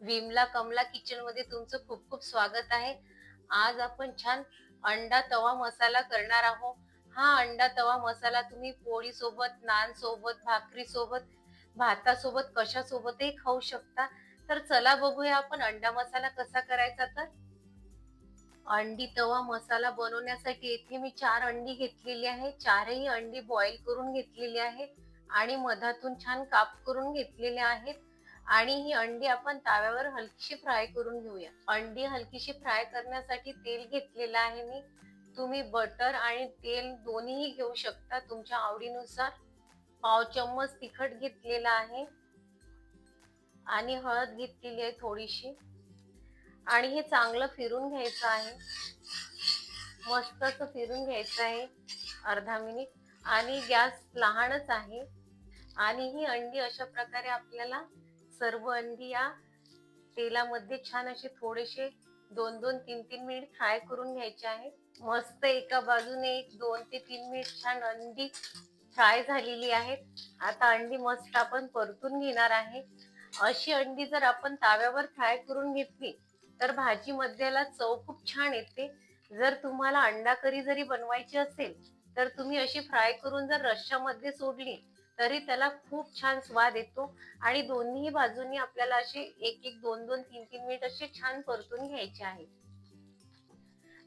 विमला कमला किचनमध्ये तुमचं खूप खूप स्वागत आहे. आज आपण छान अंडा तवा मसाला करणार आहोत. हा अंडा तवा मसाला तुम्ही पोळी सोबत नान सोबत भाकरी सोबत भातासोबत कशा सोबतही खाऊ शकता. तर चला बघूया आपण अंडा मसाला कसा करायचा तर. अंडी तवा मसाला बनवण्यासाठी येथे मी चार अंडी घेतलेली आहे. चारही अंडी बॉईल करून घेतलेली आहे आणि मधातून छान काप करून घेतलेले आहेत. आणि ही अंडी आपण ताव्यावर हलकीशी फ्राय करून घेऊया. अंडी हलकीशी फ्राय करण्यासाठी तेल घेतलेलं आहे मी. तुम्ही बटर आणि तेल दोन्हीही घेऊ शकता. तुमच्या आवडीनुसार पाव चम्मच तिखट घेतलेला आहे. आणि हळद घेतलेली आहे थोडीशी. आणि हे चांगलं फिरून घ्यायचं आहे. मस्त असं फिरून घ्यायचं आहे. अर्धा मिनिट आणि गॅस लहानच आहे. आणि ही अंडी अशा प्रकारे आपल्याला सर्व अंडी या तेलामध्ये छान असे थोडेसे दोन दोन तीन तीन मिनिट फ्राय करून घ्यायचे आहे मस्त एका बाजूने एक दोन ते तीन मिनिट छान अंडी फ्राय झालेली आहेत. आता अंडी मस्त आपण परतून घेणार आहे. अशी अंडी जर आपण ताव्यावर फ्राय करून घेतली तर भाजी मध्याला चव खूप छान येते. जर तुम्हाला अंडा करी जरी बनवायची असेल तर तुम्ही अशी फ्राय करून जर रश्श्यामध्ये सोडली तरी त्याला खूप छान स्वाद येतो. आणि दोन्ही बाजूनी आपल्याला अशी एक एक दोन दोन तीन तीन मिनिट अशी छान परतून घ्यायचे आहे.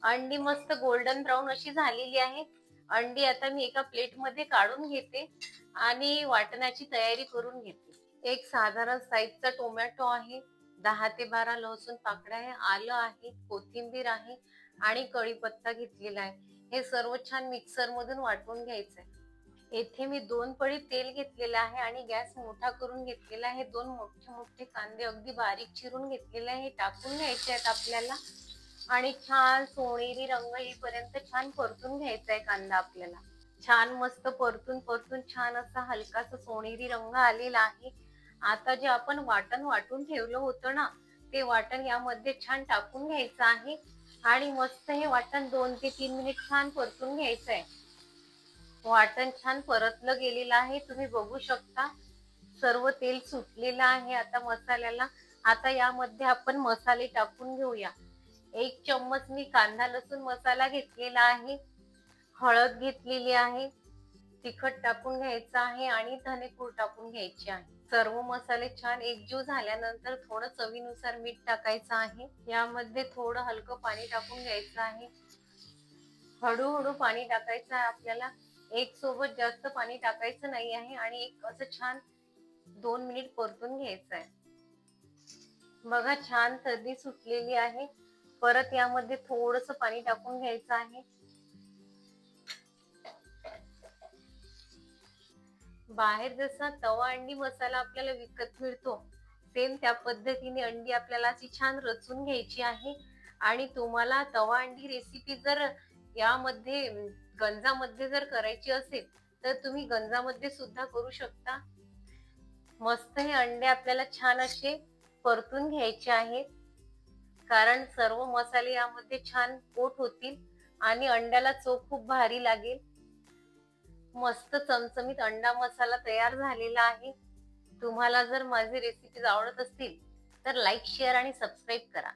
अंडी मस्त गोल्डन ब्राऊन अशी झालेली आहे अंडी आता मी एका प्लेटमध्ये काढून घेते आणि वाटण्याची तयारी करून घेते. एक साधारण साईजचा टोमॅटो आहे. दहा ते बारा लसूण पाकळ्या आहे. आलं आहे कोथिंबीर आहे आणि कढीपत्ता घेतलेला आहे. हे सर्व छान मिक्सर मधून वाटून घ्यायचं आहे येथे मी दोन पळी तेल घेतलेलं आहे आणि गॅस मोठा करून घेतलेला आहे. दोन मोठे मोठे कांदे अगदी बारीक चिरून घेतलेले आहे. हे टाकून घ्यायचे आहेत आपल्याला. आणि छान सोनेरी रंग येईपर्यंत छान परतून घ्यायचा आहे कांदा आपल्याला. छान मस्त परतून परतून छान असा हलकासा सोनेरी रंग आलेला आहे. आता जे आपण वाटण वाटून ठेवलं होतं ना ते वाटण यामध्ये छान टाकून घ्यायचं आहे. आणि मस्त हे वाटण दोन ते तीन मिनिट छान परतून घ्यायचं आहे. वाटण छान परतलं गेलेलं आहे. तुम्ही बघू शकता. सर्व तेल सुटलेलं आहे आता मसाल्याला. आता यामध्ये आपण मसाले टाकून घेऊया. एक चम्मच मी कांदा लसूण मसाला घेतलेला आहे. हळद घेतलेली आहे. तिखट टाकून घ्यायचं आहे आणि धनेपूड टाकून घ्यायची आहे. सर्व मसाले छान एकजीव झाल्यानंतर थोडं चवीनुसार मीठ टाकायचं आहे. यामध्ये थोडं हलकं पाणी टाकून घ्यायचं आहे. हळूहळू पाणी टाकायचं आहे आपल्याला. एक सोबत जास्त पाणी टाकायचं नाही आहे आणि एक असं छान दोन मिनिट परतून घ्यायचं आहे. बघा छान सर्दी सुटलेली आहे. परत यामध्ये थोडस पाणी टाकून घ्यायचं आहे. बाहेर जसा तवा अंडी मसाला आपल्याला विकत मिळतो सेम त्या पद्धतीने अंडी आपल्याला अशी छान रचून घ्यायची आहे. आणि तुम्हाला तवा अंडी रेसिपी जर यामध्ये गंजामध्ये जर करायची असेल तर तुम्ही गंजामध्ये सुद्धा करू शकता. मस्त हे अंडे आपल्याला छान असे परतून घ्यायचे आहेत. कारण सर्व मसाले यामध्ये छान पोट होतील आणि अंड्याला चव खूप भारी लागेल. मस्त चमचमीत अंडा मसाला तयार झालेला आहे. तुम्हाला जर माझे रेसिपीज आवडत असतील तर लाईक शेअर आणि सबस्क्राईब करा.